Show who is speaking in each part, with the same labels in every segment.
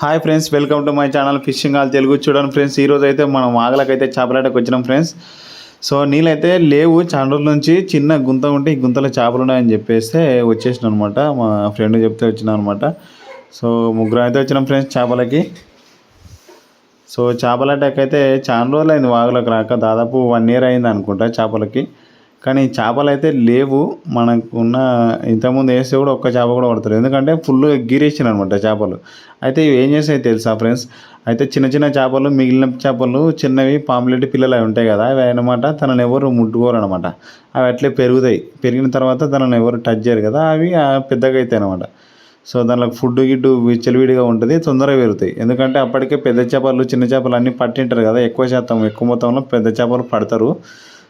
Speaker 1: Hi friends welcome to my channel fishing all Telugu చూడండి friends ఈరోజు అయితే మనం ఆగలకైతే చేపలాటకు వచ్చినాం ఫ్రెండ్స్ సో నీళ్ళైతే లేవు చాలా రోజుల నుంచి చిన్న గుంత ఉంటే ఈ గుంతలో చేపలు ఉన్నాయని చెప్పేస్తే వచ్చేసిన అనమాట మా ఫ్రెండ్ చెప్తే వచ్చిన అనమాట సో ముగ్గురు అయితే వచ్చినాం ఫ్రెండ్స్ చేపలకి. సో చేపలాటకైతే చాలా రోజులు అయింది వాగులకు రాక. దాదాపు వన్ ఇయర్ అయింది అనుకుంటా చేపలకి. కానీ చేపలు అయితే లేవు. మనకున్న ఇంతకుముందు వేస్తే కూడా ఒక్క చేప కూడా పడతారు ఎందుకంటే ఫుల్ గిరేసిన అనమాట చేపలు. అయితే ఇవి ఏం చేసాయి తెలుసా ఫ్రెండ్స్ అయితే చిన్న చిన్న చేపలు మిగిలిన చేపలు చిన్నవి పాంప్లెట్ పిల్లలు అవి ఉంటాయి కదా అవి అనమాట తనని ఎవరు ముట్టుకోరు అనమాట అవి అట్లే పెరుగుతాయి. పెరిగిన తర్వాత తనని ఎవరు టచ్ చేయరు కదా అవి పెద్దగా అవుతాయి అనమాట సో దానిలో ఫుడ్ గిడ్డు చెలివిడిగా ఉంటుంది తొందరగా పెరుగుతాయి. ఎందుకంటే అప్పటికే పెద్ద చేపలు చిన్న చేపలు అన్నీ పట్టింటారు కదా ఎక్కువ శాతం ఎక్కువ మొత్తంలో పెద్ద చేపలు పడతారు.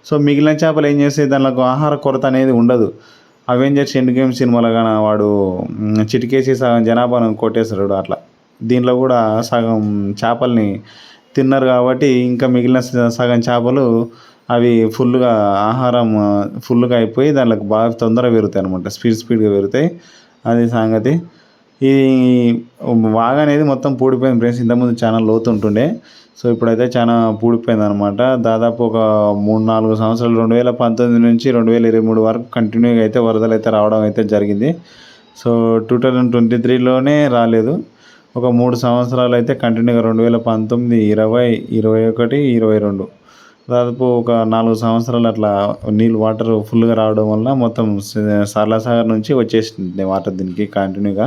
Speaker 1: సో మిగిలిన చేపలు ఏం చేస్తాయి దానిలో ఆహార కొరత అనేది ఉండదు. అవెంజర్స్ ఎండ్ గేమ్ సినిమాలో కానీ వాడు చిటికేసి సగం జనాభాను కొట్టేస్తాడు అట్లా. దీంట్లో కూడా సగం చేపల్ని తిన్నారు కాబట్టి ఇంకా మిగిలిన సగం చేపలు అవి ఫుల్గా ఆహారం ఫుల్గా అయిపోయి దానిలోకి బాగా తొందరగా పెరుగుతాయి అనమాట స్పీడ్ స్పీడ్గా పెరుగుతాయి. అది సంగతి. ఈ వాగ అనేది మొత్తం పూడిపోయింది ఫ్రెండ్స్. ఇంతకుముందు చాలా లోతు ఉంటుండే సో ఇప్పుడైతే చాలా పూడిపోయింది అనమాట దాదాపు ఒక మూడు నాలుగు సంవత్సరాలు రెండు వేల పంతొమ్మిది నుంచి రెండు వేల ఇరవై మూడు వరకు కంటిన్యూగా అయితే వరదలు అయితే రావడం అయితే జరిగింది. సో టూ థౌజండ్ ట్వంటీ త్రీలోనే రాలేదు. ఒక మూడు సంవత్సరాలు అయితే కంటిన్యూగా రెండు వేల పంతొమ్మిది ఇరవై ఇరవై ఒకటి ఇరవై రెండు. దాదాపు ఒక నాలుగు సంవత్సరాలు అట్లా నీళ్ళు వాటర్ ఫుల్గా రావడం వల్ల మొత్తం సరళసాగర్ నుంచి వచ్చేసింది వాటర్ దీనికి కంటిన్యూగా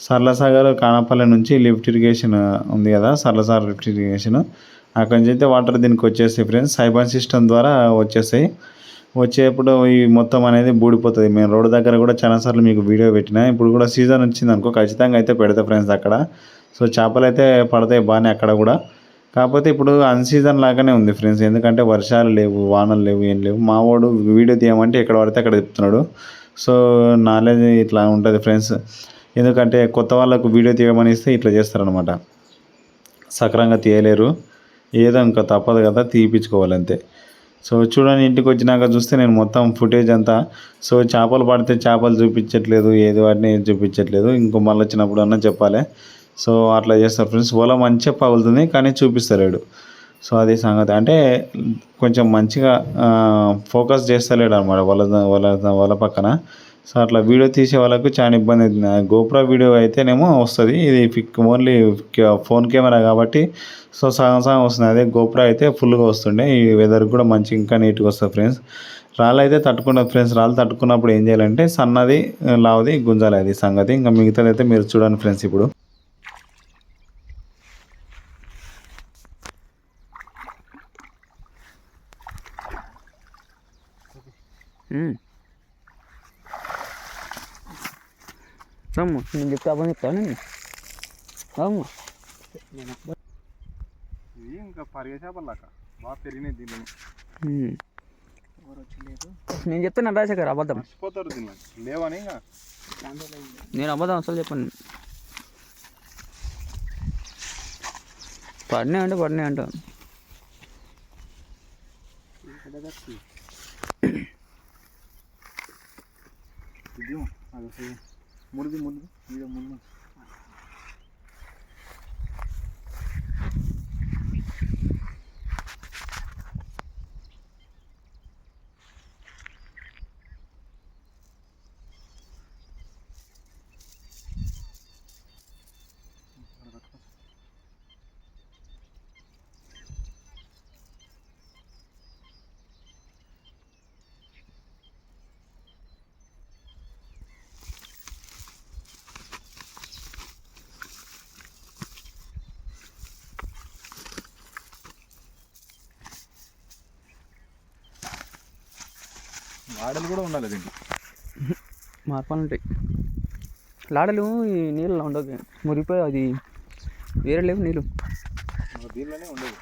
Speaker 1: సరళసాగర్ కానపల్లి నుంచి లిఫ్ట్ ఇరిగేషన్ ఉంది కదా సరళసాగర్ లిఫ్ట్ ఇరిగేషన్. అక్కడి నుంచి అయితే వాటర్ దీనికి వచ్చేస్తాయి ఫ్రెండ్స్ సైబర్ సిస్టమ్ ద్వారా వచ్చేస్తాయి. వచ్చేప్పుడు ఈ మొత్తం అనేది బూడిపోతుంది. మేము రోడ్డు దగ్గర కూడా చాలాసార్లు మీకు వీడియో పెట్టిన ఇప్పుడు కూడా సీజన్ వచ్చింది అనుకో ఖచ్చితంగా అయితే పెడతా ఫ్రెండ్స్ అక్కడ. సో చేపలు అయితే పడతాయి బాగానే అక్కడ కూడా. కాకపోతే ఇప్పుడు అన్సీజన్ లాగానే ఉంది ఫ్రెండ్స్ ఎందుకంటే వర్షాలు లేవు వానలు లేవు ఏం లేవు. మా వాడు వీడియో తీయమంటే ఎక్కడ పడితే అక్కడ చెప్తున్నాడు సో నాలెడ్జ్ ఇట్లా ఉంటుంది ఫ్రెండ్స్ ఎందుకంటే కొత్త వాళ్ళకు వీడియో తీయమని ఇస్తే ఇట్లా చేస్తారనమాట సక్రంగా తీయలేరు. ఏదో ఇంకా తప్పదు కదా తీయించుకోవాలంతే సో చూడండి ఇంటికి వచ్చినాక చూస్తే నేను మొత్తం ఫుటేజ్ అంతా. సో చేపలు పడితే చేపలు చూపించట్లేదు ఏది వాటిని ఏది చూపించట్లేదు. ఇంకో మళ్ళీ వచ్చినప్పుడు అన్నా చెప్పాలి. సో అట్లా చేస్తారు ఫ్రెండ్స్. వల మంచిగా పగులుతుంది కానీ చూపిస్తలేడు. సో అది సంగతి. అంటే కొంచెం మంచిగా ఫోకస్ చేస్తలేడు అనమాట వాళ్ళ వాళ్ళ వాళ్ళ పక్కన. సో అట్లా వీడియో తీసే వాళ్ళకు చాలా ఇబ్బంది అవుతుంది. గోప్రా వీడియో అయితేనేమో వస్తుంది. ఇది పిక్ ఓన్లీ ఫోన్ కెమెరా కాబట్టి సో సగం సగం వస్తుంది. అదే గోప్రా అయితే ఫుల్గా వస్తుండే. ఈ వెదర్ కూడా మంచి ఇంకా నీట్గా వస్తుంది ఫ్రెండ్స్. రాళ్ళు అయితే తట్టుకున్నది ఫ్రెండ్స్ రాళ్ళు తట్టుకున్నప్పుడు ఏం చేయాలంటే సన్నది లావుది గుంజాలి అది సంగతి. ఇంకా మిగతాది అయితే మీరు చూడండి ఫ్రెండ్స్ ఇప్పుడు.
Speaker 2: రమ్మ నేను చెప్తే అబ్బాయి చెప్తాను నేను రమ్మ
Speaker 1: ఇంకా పరిగె చేపలు లాక. బాగా పెరిగినాయి దీనిలో.
Speaker 2: నేను చెప్తాను రాజశేఖర్ అబద్ధం.
Speaker 1: మర్చిపోతారు లేవని
Speaker 2: నేను అబద్ధం అసలు చెప్పాను. పడినాయి అంటే పడినాయి అంట.
Speaker 1: ఇది मुर्गी मुर्गी मुर्गी వాడలు కూడా ఉండాలి దీంట్లో.
Speaker 2: మార్పాలు ఉంటాయి. లాడలు ఈ నీళ్ళలో ఉండవు మురిగిపోయి అది వేరే లేవు నీళ్ళు.
Speaker 1: దీనిలోనే ఉండదు.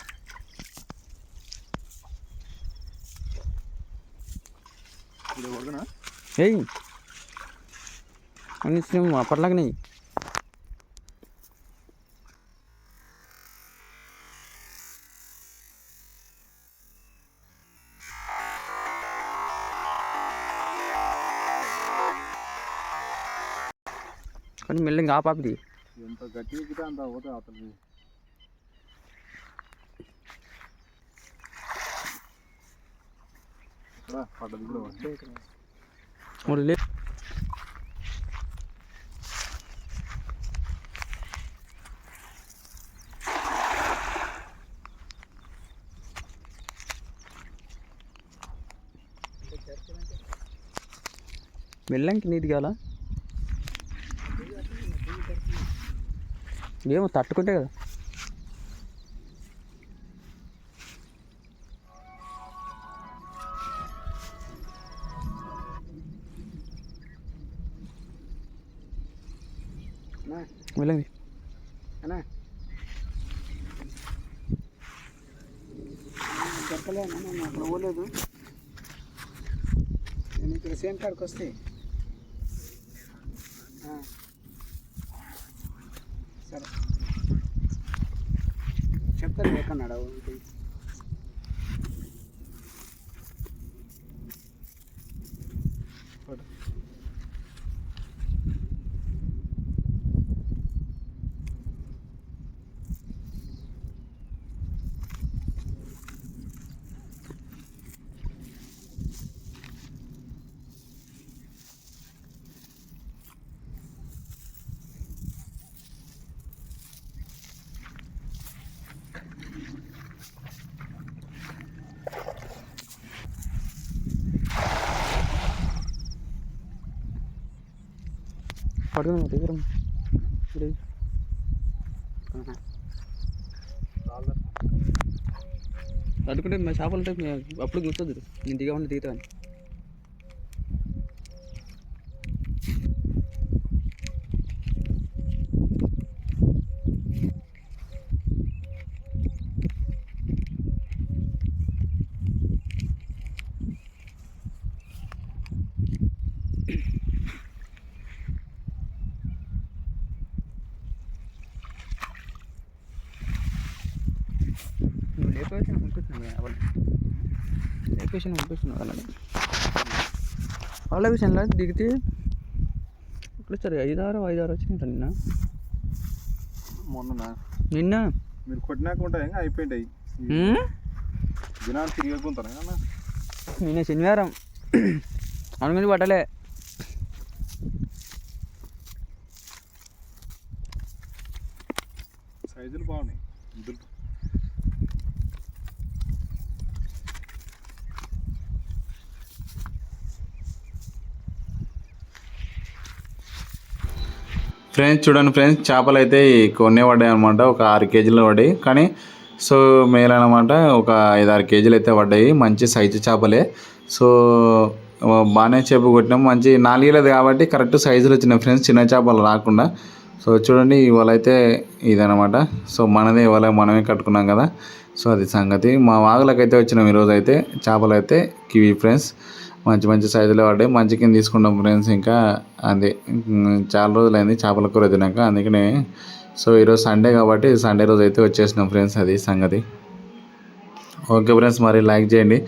Speaker 2: ఏయ్! అన్ని అప్పట్లాగనే. కానీ మెల్లగా ఆపాపిది
Speaker 1: ఎంత గట్టి ఎక్కితే అంత పోతే అతను పడ్డది కూడా
Speaker 2: వెళ్ళంకి నీది కాల ఏమో తట్టుకుంటే కదా. వెళ్ళండి.
Speaker 3: చెప్పలేను అక్కడ పోలేదు. నేను ఇక్కడ సేమ్ కాడికి వస్తే ఆ. సరే చెప్తాను ఎక్కన్నాడు
Speaker 2: పడుతుంది దగ్గర ఇప్పుడు తట్టుకుంటే మా చేపలు ఉంటే అప్పుడు గుర్తుంది నేను దిగా ఉండి దిగుతాను. లేపేసిన పంపిస్తున్నావు వాళ్ళని. వాళ్ళ విషయంలో దిగితే ఇప్పుడు సరే ఐదారు ఐదారు వచ్చినాయి నిన్న.
Speaker 1: మొన్న
Speaker 2: నిన్న?
Speaker 1: మీరు కొట్టినాక ఉంటాయి అయిపోయింటాయి? దినాలు తిరిగేకుంటారా అన్న
Speaker 2: నిన్న శనివారం. అనుకుని పట్టలే
Speaker 1: సైజులు బాగున్నాయి. ఫ్రెండ్స్ చూడండి ఫ్రెండ్స్ చేపలు అయితే కొన్ని పడ్డాయి అనమాట ఒక ఆరు కేజీలు పడ్డాయి కానీ సో మేల్ అనమాట ఒక ఐదు ఆరు కేజీలు అయితే పడ్డాయి మంచి సైజు చేపలే. సో బాగానే చేప కొట్టినాం. మంచి నాలుగేలేదు కాబట్టి కరెక్ట్ సైజులు వచ్చినాయి ఫ్రెండ్స్ చిన్న చేపలు రాకుండా. సో చూడండి ఇవాళ అయితే ఇదనమాట సో మనదే ఇవాళ మనమే కట్టుకున్నాం కదా. సో అది సంగతి. మా వాగులకైతే వచ్చినాం ఈరోజు అయితే చేపలు అయితే కివి ఫ్రెండ్స్. మంచి మంచి సైజులో పడ్డాయి మంచి కింద తీసుకున్నాం ఫ్రెండ్స్ ఇంకా అదే. చాలా రోజులైంది చేపల కూర తినాక అందుకనే సో ఈరోజు సండే కాబట్టి సండే రోజు అయితే వచ్చేసినాం ఫ్రెండ్స్ అది సంగతి. ఓకే ఫ్రెండ్స్ మరి లైక్ చేయండి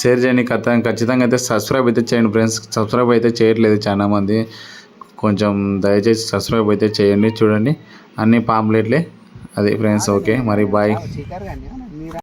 Speaker 1: షేర్ చేయండి ఖచ్చితంగా ఖచ్చితంగా అయితే సబ్స్క్రైబ్ అయితే చేయండి ఫ్రెండ్స్. సబ్స్క్రైబ్ అయితే చేయట్లేదు చాలా మంది. కొంచెం దయచేసి సబ్స్క్రైబ్ అయితే చేయండి చూడండి. అన్ని పాంప్లెట్లే. అది ఫ్రెండ్స్ ఓకే. మరి బాయ్.